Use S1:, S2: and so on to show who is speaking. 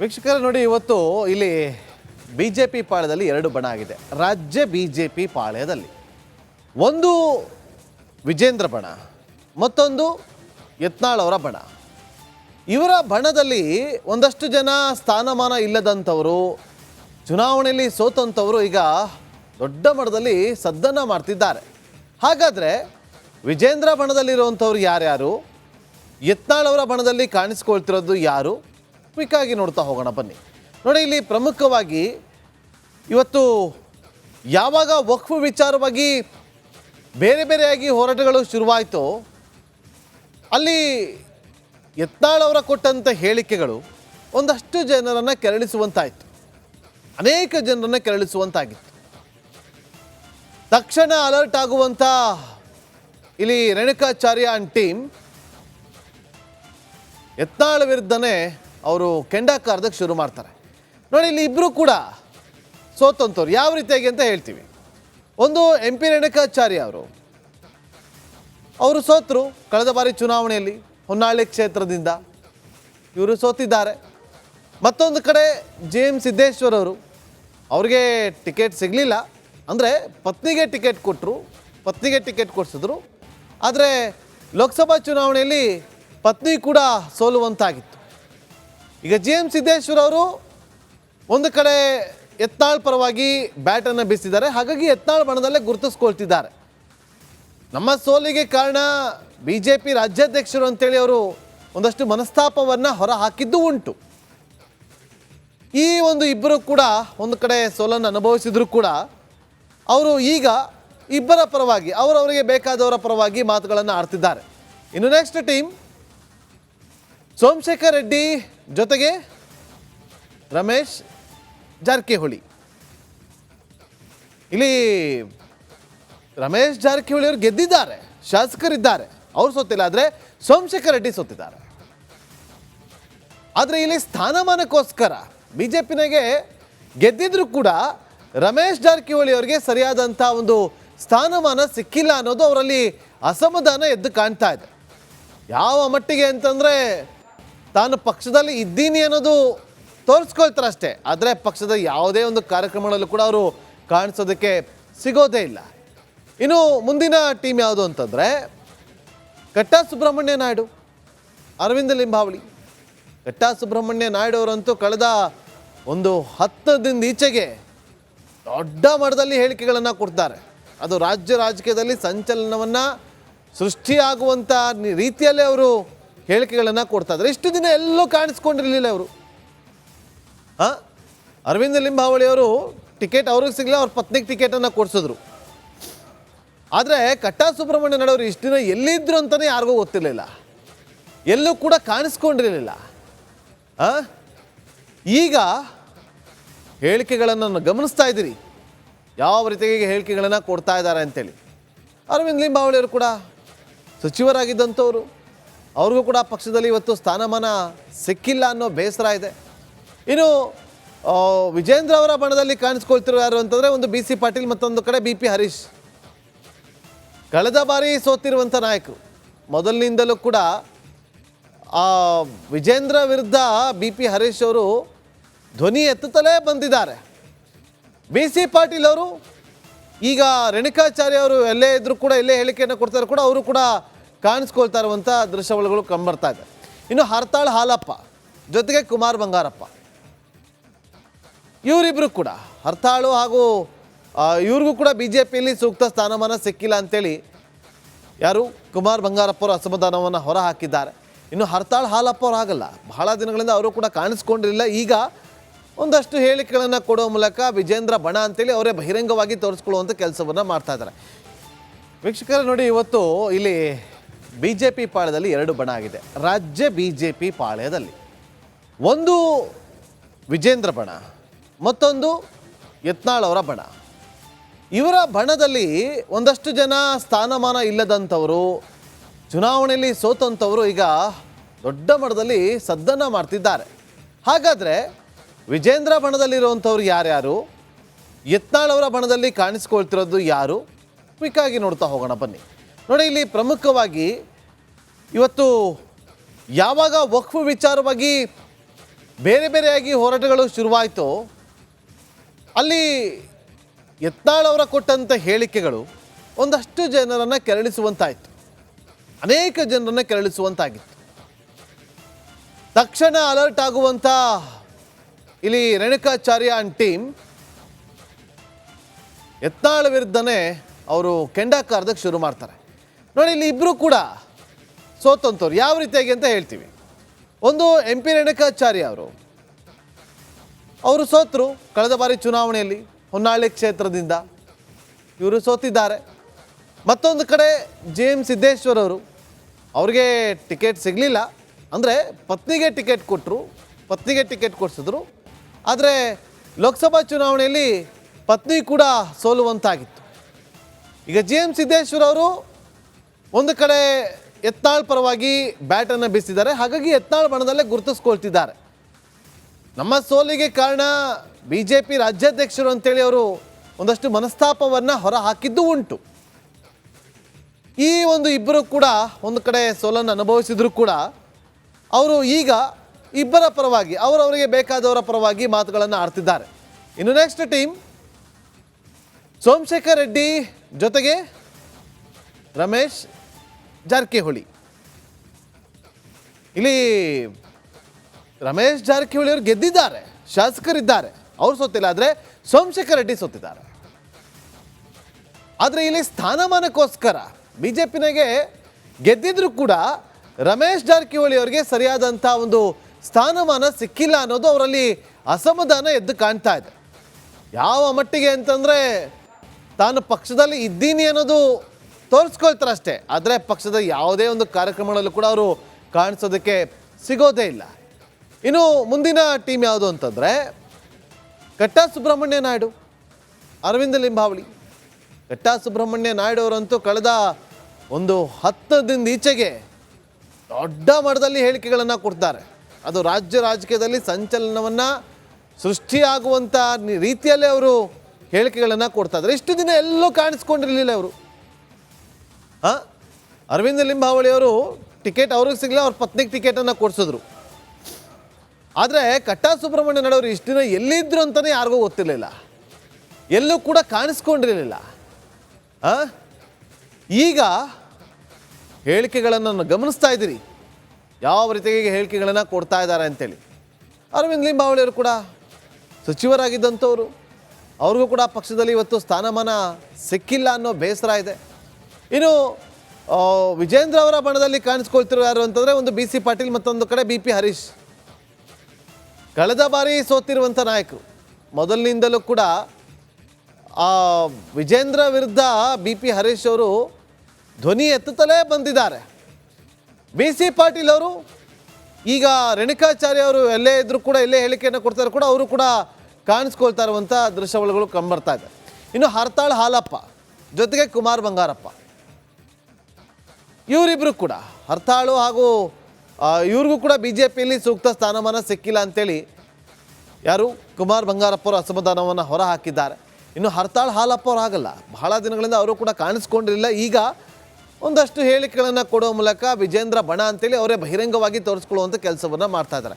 S1: ವೀಕ್ಷಕರೇ, ನೋಡಿ, ಇವತ್ತು ಇಲ್ಲಿ ಬಿ ಜೆ ಪಿ ಪಾಳ್ಯದಲ್ಲಿ ಎರಡು ಬಣ ಆಗಿದೆ. ರಾಜ್ಯ ಬಿ ಜೆ ಪಿ ಪಾಳ್ಯದಲ್ಲಿ. ಒಂದು ವಿಜೇಂದ್ರ ಬಣ, ಮತ್ತೊಂದು ಯತ್ನಾಳ್ ಅವರ ಬಣ. ಇವರ ಬಣದಲ್ಲಿ ಒಂದಷ್ಟು ಜನ ಸ್ಥಾನಮಾನ ಇಲ್ಲದಂಥವರು, ಚುನಾವಣೆಯಲ್ಲಿ ಸೋತಂಥವರು ಈಗ ದೊಡ್ಡ ಮಟ್ಟದಲ್ಲಿ ಸದ್ದನ್ನು ಮಾಡ್ತಿದ್ದಾರೆ. ಹಾಗಾದರೆ ವಿಜೇಂದ್ರ ಬಣದಲ್ಲಿರುವಂಥವ್ರು ಯಾರ್ಯಾರು? ಯತ್ನಾಳ್ ಅವರ ಬಣದಲ್ಲಿ ಕಾಣಿಸ್ಕೊಳ್ತಿರೋದು ಯಾರು? ಕ್ವಿಕ್ಕಾಗಿ ನೋಡ್ತಾ ಹೋಗೋಣ, ಬನ್ನಿ. ನೋಡಿ, ಇಲ್ಲಿ ಪ್ರಮುಖವಾಗಿ ಇವತ್ತು ಯಾವಾಗ ವಕ್ಫ್ ವಿಚಾರವಾಗಿ ಬೇರೆ ಬೇರೆಯಾಗಿ ಹೋರಾಟಗಳು ಶುರುವಾಯಿತು, ಅಲ್ಲಿ ಯತ್ನಾಳ್ ಅವರ ಕೊಟ್ಟಂಥ ಹೇಳಿಕೆಗಳು ಒಂದಷ್ಟು ಜನರನ್ನು ಕೆರಳಿಸುವಂತಾಯಿತು. ಅನೇಕ ಜನರನ್ನು ಕೆರಳಿಸುವಂತಾಗಿತ್ತು. ತಕ್ಷಣ ಅಲರ್ಟ್ ಆಗುವಂಥ ಇಲ್ಲಿ ರೇಣುಕಾಚಾರ್ಯ ಅಂಡ್ ಟೀಮ್ ಯತ್ನಾಳ್ ವಿರುದ್ಧನೇ ಅವರು ಕೆಂಡ ಕಾರ್ದಕ್ಕೆ ಶುರು ಮಾಡ್ತಾರೆ. ನೋಡಿ, ಇಲ್ಲಿ ಇಬ್ಬರು ಕೂಡ ಸೋತಂತವ್ರು. ಯಾವ ರೀತಿಯಾಗಿ ಅಂತ ಹೇಳ್ತೀವಿ. ಒಂದು ಎಂ ಪಿ ರೇಣುಕಾಚಾರ್ಯ ಅವರು. ಅವರು ಸೋತರು ಕಳೆದ ಬಾರಿ ಚುನಾವಣೆಯಲ್ಲಿ, ಹೊನ್ನಾಳಿ ಕ್ಷೇತ್ರದಿಂದ. ಇವರು ಸೋತಿದ್ದಾರೆ. ಮತ್ತೊಂದು ಕಡೆ ಜಿ ಎಂ ಸಿದ್ದೇಶ್ವರ್ ಅವರು, ಅವ್ರಿಗೆ ಟಿಕೆಟ್ ಸಿಗಲಿಲ್ಲ. ಅಂದರೆ ಪತ್ನಿಗೆ ಟಿಕೆಟ್ ಕೊಟ್ಟರು ಪತ್ನಿಗೆ ಟಿಕೆಟ್ ಕೊಡಿಸಿದ್ರು. ಆದರೆ ಲೋಕಸಭಾ ಚುನಾವಣೆಯಲ್ಲಿ ಪತ್ನಿ ಕೂಡ ಸೋಲುವಂತಾಗಿತ್ತು. ಈಗ ಜಿ ಎಂ ಸಿದ್ದೇಶ್ವರ್ ಅವರು ಒಂದು ಕಡೆ ಎತ್ನಾಳ್ ಪರವಾಗಿ ಬ್ಯಾಟನ್ನು ಬೀಸಿದ್ದಾರೆ. ಹಾಗಾಗಿ ಎತ್ನಾಳ್ ಬಣದಲ್ಲೇ ಗುರುತಿಸ್ಕೊಳ್ತಿದ್ದಾರೆ. ನಮ್ಮ ಸೋಲಿಗೆ ಕಾರಣ ಬಿ ಜೆ ಪಿ ರಾಜ್ಯಾಧ್ಯಕ್ಷರು ಅಂತೇಳಿ ಅವರು ಒಂದಷ್ಟು ಮನಸ್ತಾಪವನ್ನು ಹೊರ ಹಾಕಿದ್ದು ಉಂಟು. ಈ ಒಂದು ಇಬ್ಬರು ಕೂಡ ಒಂದು ಕಡೆ ಸೋಲನ್ನು ಅನುಭವಿಸಿದ್ರು ಕೂಡ ಅವರು ಈಗ ಇಬ್ಬರ ಪರವಾಗಿ ಅವರವರಿಗೆ ಬೇಕಾದವರ ಪರವಾಗಿ ಮಾತುಗಳನ್ನು ಆಡ್ತಿದ್ದಾರೆ. ಇನ್ನು ನೆಕ್ಸ್ಟ್ ಟೀಮ್ ಸೋಮಶೇಖರ್ ರೆಡ್ಡಿ ಜೊತೆಗೆ ರಮೇಶ್ ಜಾರಕಿಹೊಳಿ. ಇಲ್ಲಿ ರಮೇಶ್ ಜಾರಕಿಹೊಳಿ ಅವರು ಗೆದ್ದಿದ್ದಾರೆ, ಶಾಸಕರಿದ್ದಾರೆ, ಅವ್ರು ಸೋತಿಲ್ಲ ಆದರೆ ಸೋಮಶೇಖರ್ ರೆಡ್ಡಿ ಸೋತಿದ್ದಾರೆ. ಆದರೆ ಇಲ್ಲಿ ಸ್ಥಾನಮಾನಕ್ಕೋಸ್ಕರ ಬಿ ಜೆ ಪಿನಾಗೆ ಗೆದ್ದಿದ್ರು ಕೂಡ ರಮೇಶ್ ಜಾರಕಿಹೊಳಿ ಅವರಿಗೆ ಸರಿಯಾದಂಥ ಒಂದು ಸ್ಥಾನಮಾನ ಸಿಕ್ಕಿಲ್ಲ ಅನ್ನೋದು ಅವರಲ್ಲಿ ಅಸಮಾಧಾನ ಎದ್ದು ಕಾಣ್ತಾ ಇದೆ. ಯಾವ ಮಟ್ಟಿಗೆ ಅಂತಂದರೆ ತಾನು ಪಕ್ಷದಲ್ಲಿ ಇದ್ದೀನಿ ಅನ್ನೋದು ತೋರಿಸ್ಕೊಳ್ತಾರೆ ಅಷ್ಟೇ. ಆದರೆ ಪಕ್ಷದ ಯಾವುದೇ ಒಂದು ಕಾರ್ಯಕ್ರಮಗಳಲ್ಲೂ ಕೂಡ ಅವರು ಕಾಣಿಸೋದಕ್ಕೆ ಸಿಗೋದೇ ಇಲ್ಲ. ಇನ್ನು ಮುಂದಿನ ಟೀಮ್ ಯಾವುದು ಅಂತಂದರೆ ಕಟ್ಟ ಸುಬ್ರಹ್ಮಣ್ಯ ನಾಯ್ಡು, ಅರವಿಂದ ಲಿಂಬಾವಳಿ. ಕಟ್ಟ ಸುಬ್ರಹ್ಮಣ್ಯ ನಾಯ್ಡು ಅವರಂತೂ ಕಳೆದ ಒಂದು ಹತ್ತು ದಿನದ ಈಚೆಗೆ ದೊಡ್ಡ ಮಟ್ಟದಲ್ಲಿ ಹೇಳಿಕೆಗಳನ್ನು ಕೊಡ್ತಾರೆ. ಅದು ರಾಜ್ಯ ರಾಜಕೀಯದಲ್ಲಿ ಸಂಚಲನವನ್ನು ಸೃಷ್ಟಿಯಾಗುವಂಥ ರೀತಿಯಲ್ಲೇ ಅವರು ಹೇಳಿಕೆಗಳನ್ನು ಕೊಡ್ತಾ ಇದ್ದಾರೆ. ಇಷ್ಟು ದಿನ ಎಲ್ಲೂ ಕಾಣಿಸ್ಕೊಂಡಿರಲಿಲ್ಲ ಅವರು ಹಾಂ ಅರವಿಂದ ಲಿಂಬಾವಳಿ ಅವರು ಟಿಕೆಟ್ ಅವ್ರಿಗೆ ಸಿಗಲಿಲ್ಲ, ಅವ್ರ ಪತ್ನಿಗೆ ಟಿಕೆಟನ್ನು ಕೊಡಿಸಿದ್ರು. ಆದರೆ ಕಟ್ಟಾ ಸುಬ್ರಹ್ಮಣ್ಯ ನಡೆಯವರು ಇಷ್ಟು ದಿನ ಎಲ್ಲಿದ್ರು ಅಂತಲೇ ಯಾರಿಗೂ ಗೊತ್ತಿರಲಿಲ್ಲ. ಎಲ್ಲೂ ಕೂಡ ಕಾಣಿಸ್ಕೊಂಡಿರಲಿಲ್ಲ. ಹಾಂ ಈಗ ಹೇಳಿಕೆಗಳನ್ನು ಗಮನಿಸ್ತಾ ಇದ್ದೀರಿ. ಯಾವ ರೀತಿಯಾಗಿ ಹೇಳಿಕೆಗಳನ್ನು ಕೊಡ್ತಾ ಇದ್ದಾರೆ ಅಂತೇಳಿ. ಅರವಿಂದ್ ಲಿಂಬಾವಳಿಯವರು ಕೂಡ ಸಚಿವರಾಗಿದ್ದಂಥವ್ರು. ಅವ್ರಿಗೂ ಕೂಡ ಪಕ್ಷದಲ್ಲಿ ಇವತ್ತು ಸ್ಥಾನಮಾನ ಸಿಕ್ಕಿಲ್ಲ ಅನ್ನೋ ಬೇಸರ ಇದೆ. ಇನ್ನು ವಿಜೇಂದ್ರ ಅವರ ಬಣದಲ್ಲಿ ಕಾಣಿಸ್ಕೊಳ್ತಿರೋ ಯಾರು ಅಂತಂದರೆ ಒಂದು ಬಿ ಸಿ ಪಾಟೀಲ್ ಮತ್ತೊಂದು ಕಡೆ ಬಿ ಪಿ ಹರೀಶ್. ಕಳೆದ ಬಾರಿ ಸೋತಿರುವಂಥ ನಾಯಕರು. ಮೊದಲಿನಿಂದಲೂ ಕೂಡ ವಿಜೇಂದ್ರ ವಿರುದ್ಧ ಬಿ ಪಿ ಹರೀಶ್ ಅವರು ಧ್ವನಿ ಎತ್ತುತ್ತಲೇ ಬಂದಿದ್ದಾರೆ. ಬಿ ಸಿ ಪಾಟೀಲ್ ಅವರು, ಈಗ ರೇಣುಕಾಚಾರ್ಯ ಅವರು ಎಲ್ಲೇ ಇದ್ದರೂ ಕೂಡ, ಎಲ್ಲೇ ಹೇಳಿಕೆಯನ್ನು ಕೊಡ್ತಾರೆ ಕೂಡ, ಅವರು ಕೂಡ ಕಾಣಿಸ್ಕೊಳ್ತಾ ಇರುವಂಥ ದೃಶ್ಯಾವಳಿಗಳು ಕಂಬರ್ತಾ ಇದೆ. ಇನ್ನು ಹರ್ತಾಳ್ ಹಾಲಪ್ಪ, ಜೊತೆಗೆ ಕುಮಾರ್ ಬಂಗಾರಪ್ಪ. ಇವರಿಬ್ಬರು ಕೂಡ, ಹರ್ತಾಳು ಹಾಗೂ ಇವ್ರಿಗೂ ಕೂಡ ಬಿ ಜೆ ಪಿಯಲ್ಲಿ ಸೂಕ್ತ ಸ್ಥಾನಮಾನ ಸಿಕ್ಕಿಲ್ಲ ಅಂತೇಳಿ ಯಾರು? ಕುಮಾರ್ ಬಂಗಾರಪ್ಪರು ಅಸಮಾಧಾನವನ್ನು ಹೊರ ಹಾಕಿದ್ದಾರೆ ಇನ್ನು ಹರ್ತಾಳ್ ಹಾಲಪ್ಪ ಅವರು ಆಗಲ್ಲ ಬಹಳ ದಿನಗಳಿಂದ ಅವರು ಕೂಡ ಕಾಣಿಸ್ಕೊಂಡಿರಲಿಲ್ಲ. ಈಗ ಒಂದಷ್ಟು ಹೇಳಿಕೆಗಳನ್ನು ಕೊಡೋ ಮೂಲಕ ವಿಜೇಂದ್ರ ಬಣ ಅಂತೇಳಿ ಅವರೇ ಬಹಿರಂಗವಾಗಿ ತೋರಿಸ್ಕೊಳ್ಳುವಂಥ ಕೆಲಸವನ್ನು ಮಾಡ್ತಾ ಇದ್ದಾರೆ. ವೀಕ್ಷಕರೇ ನೋಡಿ, ಇವತ್ತು ಇಲ್ಲಿ ಬಿ ಜೆ ಪಿ ಪಾಳ್ಯದಲ್ಲಿ ಎರಡು ಬಣ ಆಗಿದೆ. ರಾಜ್ಯ ಬಿ ಜೆ ಪಿ ಪಾಳ್ಯದಲ್ಲಿ. ಒಂದು ವಿಜೇಂದ್ರ ಬಣ, ಮತ್ತೊಂದು ಯತ್ನಾಳ್ ಅವರ ಬಣ. ಇವರ ಬಣದಲ್ಲಿ ಒಂದಷ್ಟು ಜನ ಸ್ಥಾನಮಾನ ಇಲ್ಲದಂಥವರು, ಚುನಾವಣೆಯಲ್ಲಿ ಸೋತಂಥವರು ಈಗ ದೊಡ್ಡ ಮಟ್ಟದಲ್ಲಿ ಸದ್ದನ್ನು ಮಾಡ್ತಿದ್ದಾರೆ. ಹಾಗಾದರೆ ವಿಜೇಂದ್ರ ಬಣದಲ್ಲಿರುವಂಥವ್ರು ಯಾರ್ಯಾರು? ಯತ್ನಾಳ್ ಅವರ ಬಣದಲ್ಲಿ ಕಾಣಿಸ್ಕೊಳ್ತಿರೋದು ಯಾರು? ಕ್ವಿಕ್ಕಾಗಿ ನೋಡ್ತಾ ಹೋಗೋಣ ಬನ್ನಿ. ನೋಡಿ, ಇಲ್ಲಿ ಪ್ರಮುಖವಾಗಿ ಇವತ್ತು ಯಾವಾಗ ವಕ್ಫ್ ವಿಚಾರವಾಗಿ ಬೇರೆ ಬೇರೆಯಾಗಿ ಹೋರಾಟಗಳು ಶುರುವಾಯಿತು, ಅಲ್ಲಿ ಯತ್ನಾಳ್ ಕೊಟ್ಟಂಥ ಹೇಳಿಕೆಗಳು ಒಂದಷ್ಟು ಜನರನ್ನು ಕೆರಳಿಸುವಂತಾಯಿತು. ಅನೇಕ ಜನರನ್ನು ಕೆರಳಿಸುವಂತಾಗಿತ್ತು. ತಕ್ಷಣ ಅಲರ್ಟ್ ಆಗುವಂಥ ಇಲ್ಲಿ ರೇಣುಕಾಚಾರ್ಯ ಅಂಡ್ ಟೀಮ್ ಯತ್ನಾಳ್ ವಿರುದ್ಧನೇ ಅವರು ಕೆಂಡಾಕಾರದಕ್ಕೆ ಶುರು ಮಾಡ್ತಾರೆ. ನೋಡಿ, ಇಲ್ಲಿ ಇಬ್ಬರು ಕೂಡ ಸೋತಂತವ್ರು. ಯಾವ ರೀತಿಯಾಗಿ ಅಂತ ಹೇಳ್ತೀವಿ. ಒಂದು ಎಂ ಪಿ ರೇಣುಕಾಚಾರ್ಯ ಅವರು. ಅವರು ಸೋತರು ಕಳೆದ ಬಾರಿ ಚುನಾವಣೆಯಲ್ಲಿ, ಹೊನ್ನಾಳಿ ಕ್ಷೇತ್ರದಿಂದ. ಇವರು ಸೋತಿದ್ದಾರೆ. ಮತ್ತೊಂದು ಕಡೆ ಜಿ ಎಂ ಸಿದ್ದೇಶ್ವರ್ ಅವರು, ಅವ್ರಿಗೆ ಟಿಕೆಟ್ ಸಿಗಲಿಲ್ಲ. ಅಂದರೆ ಪತ್ನಿಗೆ ಟಿಕೆಟ್ ಕೊಟ್ಟರು ಪತ್ನಿಗೆ ಟಿಕೆಟ್ ಕೊಡಿಸಿದ್ರು. ಆದರೆ ಲೋಕಸಭಾ ಚುನಾವಣೆಯಲ್ಲಿ ಪತ್ನಿ ಕೂಡ ಸೋಲುವಂತಾಗಿತ್ತು. ಈಗ ಜಿ ಎಂ ಸಿದ್ದೇಶ್ವರ್ ಅವರು ಒಂದು ಕಡೆ ಎತ್ನಾಳ್ ಪರವಾಗಿ ಬ್ಯಾಟನ್ನು ಬೀಸಿದ್ದಾರೆ. ಹಾಗಾಗಿ ಎತ್ನಾಳ್ ಬಣದಲ್ಲೇ ಗುರುತಿಸ್ಕೊಳ್ತಿದ್ದಾರೆ. ನಮ್ಮ ಸೋಲಿಗೆ ಕಾರಣ ಬಿ ಜೆ ಪಿ ರಾಜ್ಯಾಧ್ಯಕ್ಷರು ಅಂತೇಳಿ ಅವರು ಒಂದಷ್ಟು ಮನಸ್ತಾಪವನ್ನು ಹೊರ ಹಾಕಿದ್ದು ಉಂಟು. ಈ ಒಂದು ಇಬ್ಬರು ಕೂಡ ಒಂದು ಕಡೆ ಸೋಲನ್ನು ಅನುಭವಿಸಿದ್ರು ಕೂಡ ಅವರು ಈಗ ಇಬ್ಬರ ಪರವಾಗಿ, ಅವರವರಿಗೆ ಬೇಕಾದವರ ಪರವಾಗಿ ಮಾತುಗಳನ್ನು ಆಡ್ತಿದ್ದಾರೆ. ಇನ್ನು ನೆಕ್ಸ್ಟ್ ಟೀಮ್ ಸೋಮಶೇಖರ್ ರೆಡ್ಡಿ ಜೊತೆಗೆ ರಮೇಶ್ ಜಾರಕಿಹೊಳಿ. ಇಲ್ಲಿ ರಮೇಶ್ ಜಾರಕಿಹೊಳಿ ಅವರು ಗೆದ್ದಿದ್ದಾರೆ, ಶಾಸಕರಿದ್ದಾರೆ. ಅವ್ರು ಸೋತಿಲ್ಲ ಆದರೆ ಸೋಮಶೇಖರ ರೆಡ್ಡಿ ಸೋತಿದ್ದಾರೆ. ಆದರೆ ಇಲ್ಲಿ ಸ್ಥಾನಮಾನಕ್ಕೋಸ್ಕರ ಬಿ ಜೆ ಪಿನಾಗೆ ಗೆದ್ದಿದ್ರು ಕೂಡ ರಮೇಶ್ ಜಾರಕಿಹೊಳಿ ಅವರಿಗೆ ಸರಿಯಾದಂಥ ಒಂದು ಸ್ಥಾನಮಾನ ಸಿಕ್ಕಿಲ್ಲ ಅನ್ನೋದು ಅವರಲ್ಲಿ ಅಸಮಾಧಾನ ಎದ್ದು ಕಾಣ್ತಾ ಇದೆ. ಯಾವ ಮಟ್ಟಿಗೆ ಅಂತಂದರೆ ತಾನು ಪಕ್ಷದಲ್ಲಿ ಇದ್ದೀನಿ ಅನ್ನೋದು ತೋರಿಸ್ಕೊಳ್ತಾರೆ ಅಷ್ಟೇ ಆದರೆ ಪಕ್ಷದ ಯಾವುದೇ ಒಂದು ಕಾರ್ಯಕ್ರಮಗಳಲ್ಲೂ ಕೂಡ ಅವರು ಕಾಣಿಸೋದಕ್ಕೆ ಸಿಗೋದೇ ಇಲ್ಲ. ಇನ್ನು ಮುಂದಿನ ಟೀಮ್ ಯಾವುದು ಅಂತಂದರೆ, ಕಟ್ಟಾ ಸುಬ್ರಹ್ಮಣ್ಯ ನಾಯ್ಡು, ಅರವಿಂದ ಲಿಂಬಾವಳಿ. ಕಟ್ಟಾ ಸುಬ್ರಹ್ಮಣ್ಯ ನಾಯ್ಡು ಅವರಂತೂ ಕಳೆದ ಒಂದು ಹತ್ತು ದಿನದ ಈಚೆಗೆ ದೊಡ್ಡ ಮಟ್ಟದಲ್ಲಿ ಹೇಳಿಕೆಗಳನ್ನು ಕೊಡ್ತಾರೆ. ಅದು ರಾಜ್ಯ ರಾಜಕೀಯದಲ್ಲಿ ಸಂಚಲನವನ್ನು ಸೃಷ್ಟಿಯಾಗುವಂಥ ರೀತಿಯಲ್ಲೇ ಅವರು ಹೇಳಿಕೆಗಳನ್ನು ಕೊಡ್ತಾ ಇದ್ದಾರೆ. ಇಷ್ಟು ದಿನ ಎಲ್ಲೂ ಕಾಣಿಸ್ಕೊಂಡಿರಲಿಲ್ಲ ಅವರು ಹಾಂ? ಅರವಿಂದ ಲಿಂಬಾವಳಿ ಅವರು ಟಿಕೆಟ್ ಅವ್ರಿಗೆ ಸಿಗಲಿಲ್ಲ, ಅವ್ರ ಪತ್ನಿಗೆ ಟಿಕೆಟನ್ನು ಕೊಡಿಸಿದ್ರು. ಆದರೆ ಕಟ್ಟಾ ಸುಬ್ರಹ್ಮಣ್ಯ ನಡವರು ಇಷ್ಟು ದಿನ ಎಲ್ಲಿದ್ರು ಅಂತಲೇ ಯಾರಿಗೂ ಗೊತ್ತಿರಲಿಲ್ಲ. ಎಲ್ಲೂ ಕೂಡ ಕಾಣಿಸ್ಕೊಂಡಿರಲಿಲ್ಲ? ಈಗ ಹೇಳಿಕೆಗಳನ್ನು ಗಮನಿಸ್ತಾ ಇದ್ದೀರಿ. ಯಾವ ರೀತಿಯಾಗಿ ಹೇಳಿಕೆಗಳನ್ನು ಕೊಡ್ತಾ ಇದ್ದಾರೆ ಅಂತೇಳಿ. ಅರವಿಂದ್ ಲಿಂಬಾವಳಿ ಅವರು ಕೂಡ ಸಚಿವರಾಗಿದ್ದಂಥವ್ರು. ಅವ್ರಿಗೂ ಕೂಡ ಪಕ್ಷದಲ್ಲಿ ಇವತ್ತು ಸ್ಥಾನಮಾನ ಸಿಕ್ಕಿಲ್ಲ ಅನ್ನೋ ಬೇಸರ ಇದೆ. ಇನ್ನು ವಿಜೇಂದ್ರ ಅವರ ಬಣದಲ್ಲಿ ಕಾಣಿಸ್ಕೊಳ್ತಿರೋ ಯಾರು ಅಂತಂದರೆ ಒಂದು ಬಿ ಸಿ ಪಾಟೀಲ್ ಮತ್ತೊಂದು ಕಡೆ ಬಿ ಪಿ ಹರೀಶ್. ಕಳೆದ ಬಾರಿ ಸೋತಿರುವಂಥ ನಾಯಕರು. ಮೊದಲಿನಿಂದಲೂ ಕೂಡ ವಿಜೇಂದ್ರ ವಿರುದ್ಧ ಬಿ ಪಿ ಹರೀಶ್ ಅವರು ಧ್ವನಿ ಎತ್ತುತ್ತಲೇ ಬಂದಿದ್ದಾರೆ. ಬಿ ಸಿ ಪಾಟೀಲ್ ಅವರು, ಈಗ ರೇಣುಕಾಚಾರ್ಯ ಅವರು ಎಲ್ಲೇ ಇದ್ದರೂ ಕೂಡ, ಎಲ್ಲೇ ಹೇಳಿಕೆಯನ್ನು ಕೊಡ್ತಾರೆ ಕೂಡ ಅವರು ಕೂಡ ಕಾಣಿಸ್ಕೊಳ್ತಾ ಇರುವಂಥ ದೃಶ್ಯಾವಳಿಗಳು ಕಂಡುಬರ್ತಾ ಇದೆ. ಇನ್ನು ಹರ್ತಾಳ್ ಹಾಲಪ್ಪ, ಜೊತೆಗೆ ಕುಮಾರ್ ಬಂಗಾರಪ್ಪ. ಇವರಿಬ್ಬರು ಕೂಡ, ಹರ್ತಾಳು ಹಾಗೂ ಇವ್ರಿಗೂ ಕೂಡ ಬಿ ಜೆ ಪಿಯಲ್ಲಿ ಸೂಕ್ತ ಸ್ಥಾನಮಾನ ಸಿಕ್ಕಿಲ್ಲ ಅಂತೇಳಿ ಯಾರು? ಕುಮಾರ್ ಬಂಗಾರಪ್ಪರು ಅಸಮಾಧಾನವನ್ನು ಹೊರ ಹಾಕಿದ್ದಾರೆ ಇನ್ನು ಹರ್ತಾಳ್ ಹಾಲಪ್ಪ ಅವ್ರು ಆಗಲ್ಲ. ಬಹಳ ದಿನಗಳಿಂದ ಅವರು ಕೂಡ ಕಾಣಿಸ್ಕೊಂಡಿರಲಿಲ್ಲ. ಈಗ ಒಂದಷ್ಟು ಹೇಳಿಕೆಗಳನ್ನು ಕೊಡೋ ಮೂಲಕ ವಿಜೇಂದ್ರ ಬಣ ಅಂತೇಳಿ ಅವರೇ ಬಹಿರಂಗವಾಗಿ ತೋರಿಸ್ಕೊಳ್ಳುವಂಥ ಕೆಲಸವನ್ನು ಮಾಡ್ತಾ ಇದ್ದಾರೆ.